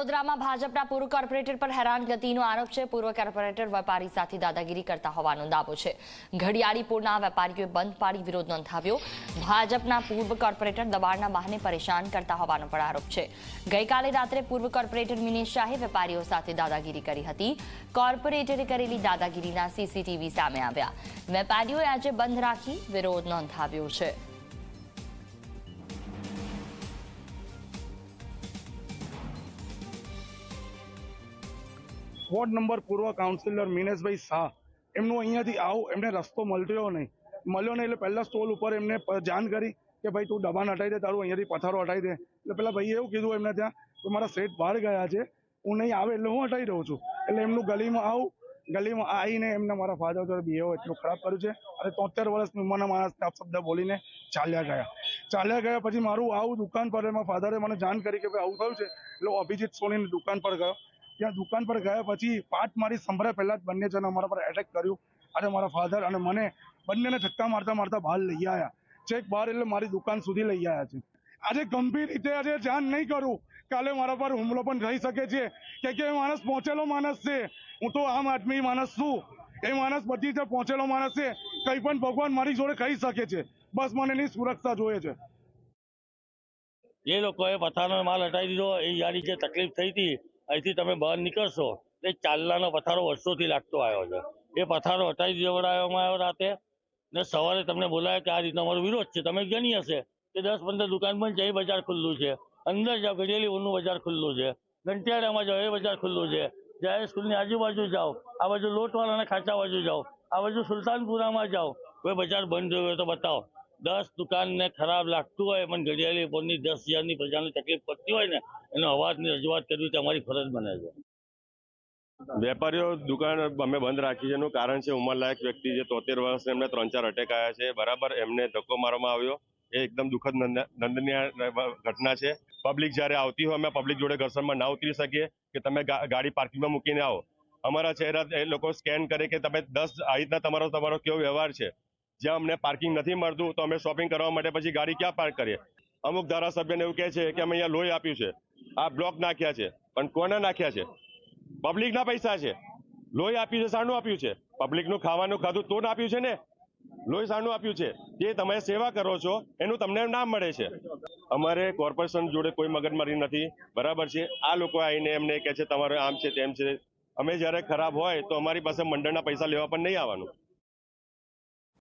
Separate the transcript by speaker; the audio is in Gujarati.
Speaker 1: વડોદરામાં ભાજપના પૂર્વ કોર્પોરેટર પર હેરાનગતિનો આરોપ છે. પૂર્વ કોર્પોરેટર વેપારી સાથે દાદાગીરી કરતા હોવાનો દાવો છે. ઘડિયાળીપુરના વેપારીઓએ બંધ પાડી વિરોધ નોંધાવ્યો. ભાજપના પૂર્વ કોર્પોરેટર દબાણના બહાને પરેશાન કરતા હોવાનો પણ આરોપ છે. ગઈકાલે રાત્રે પૂર્વ કોર્પોરેટર મિનેશ શાહે વેપારીઓ સાથે દાદાગીરી કરી હતી. કોર્પોરેટરે કરેલી દાદાગીરીના સીસીટીવી સામે આવ્યા. વેપારીઓએ આજે બંધ રાખી વિરોધ નોંધાવ્યો છે.
Speaker 2: વોર્ડ નંબર પૂર્વ કાઉન્સિલર મિનેશભાઈ શાહ. એમનું અહીંયાથી આવું, એમને રસ્તો મળ્યો નહીં. મળ્યો નહીં એટલે પહેલાં સ્ટોલ ઉપર એમને જાણ કરી કે ભાઈ તું દબાણ હટાવી દે, તારું અહીંયાથી પથારો હટાવી દે. એટલે પેલા ભાઈએ એવું કીધું એમને ત્યાં કે મારા શેઠ બહાર ગયા છે, હું નહીં આવે એટલે હું હટાવી દઉં છું. એટલે એમનું ગલીમાં આવું, ગલીમાં આવીને એમને મારા ફાધર જોડે બિહેવ એટલું ખરાબ કર્યું છે. અને તોતેર વર્ષની ઉંમરના માણસને અપશબ્દ બોલીને ચાલ્યા ગયા. ચાલ્યા ગયા પછી મારું આવું દુકાન પર એમાં ફાધરે મને જાણ કરી કે ભાઈ આવું થયું છે. એટલે અભિજીત સોનીની દુકાન પર ગયો. ત્યાં દુકાન પર ગયા પછી પાટ મારી સંભળાય પહેલા જ બંને જણા મારા પર એટેક કર્યું. અને મારા ફાધર અને મને બંનેને ધક્કા મારતા મારતા બહાર લઈ આવ્યા ચેક બહાર એટલે મારી દુકાન સુધી લઈ આવ્યા છે. આજે ગંભીર રીતે આજે જાણ નહીં કરું. કાલે મારા પર હુમલો પણ થઈ શકે છે. કે કે માણસ પહોંચેલો માણસ છે. હું તો આમ આદમી માણસ છું. એ માણસ બધી રીતે પહોંચેલો માણસ છે. કંઈ પણ ભગવાન મારી જોડે કહી શકે છે. બસ મને એની સુરક્ષા જોઈએ છે.
Speaker 3: એ લોકોએ પથારનો માલ હટાવી દીધો, એ યારી જે તકલીફ થઈ હતી અહીંથી તમે બહાર નીકળશો, એ ચાલનાનો પથારો વર્ષોથી લાગતો આવ્યો છે. એ પથારો હટાવી દેવડાવવામાં આવ્યો રાતે ને સવારે તમને બોલાય કે આ રીતનો અમારો વિરોધ છે. તમે ગણી હશે કે દસ પંદર દુકાન પણ જય બજાર ખુલ્લું છે. અંદર જાઓ ઘડિયાળી ઊનનું બજાર ખુલ્લું છે. ઘંટિયાળામાં જાઓ, એ બજાર ખુલ્લું છે. જાહેર સ્કૂલની આજુબાજુ જાઓ, આ બાજુ લોટવાળાના ખાંચા બાજુ જાઓ, આ બાજુ સુલતાનપુરામાં જાઓ. કોઈ બજાર બંધ થયું હોય તો બતાવો. દસ દુકાનને ખરાબ લાગતું હોય પણ ઘડિયાળી પોળની દસ હજારની પ્રજાને તકલીફ પડતી હોય ને, એનો અવાજની રજૂઆત કરવી તે અમારી ફરજ બને છે.
Speaker 4: વેપારીઓ દુકાન અમે બંધ રાખી છે. એનું કારણ છે ઉંમરલાયક વ્યક્તિ જે તોતેર વર્ષ એમને ત્રણ ચાર અટેક આવ્યા છે. બરાબર એમને ધક્કો મારવામાં આવ્યો. એ એકદમ દુઃખદ નંદ- નંદનીય ઘટના છે. પબ્લિક જ્યારે આવતી હોય, અમે પબ્લિક જોડે ઘર્ષણમાં ના ઉતરી શકીએ કે તમે ગાડી પાર્કિંગમાં મૂકીને આવો. અમારા ચહેરા એ લોકો સ્કેન કરે કે તમે દસ આ રીતના તમારો તમારો કેવો વ્યવહાર છે? જ્યાં અમને પાર્કિંગ નથી મળતું, તો અમે શોપિંગ કરવા માટે પછી ગાડી ક્યાં પાર્ક કરીએ? અમુક ધારાસભ્યને એવું કહે છે કે અમે અહીંયા લોહી આપ્યું છે. આ બ્લોક નાખ્યા છે. પણ કોને નાખ્યા છે? પબ્લિકના પૈસા છે. લોહી આપ્યું છે સાનું આપ્યું છે. પબ્લિકનું ખાવાનું, ખાધું, તો આપ્યું છે ને? લોહી સાનું આપ્યું છે. જે તમે સેવા કરો છો, એનું તમને નામ મળે છે. અમારે કોર્પોરેશન જોડે કોઈ મગજમારી નથી. બરાબર છે? આ લોકો આવીને એમને કહે છે, તમારે આમ છે તેમ છે. અમે જ્યારે ખરાબ હોય, તો અમારી પાસે મંડળના પૈસા લેવા પણ નહીં આવવાનું.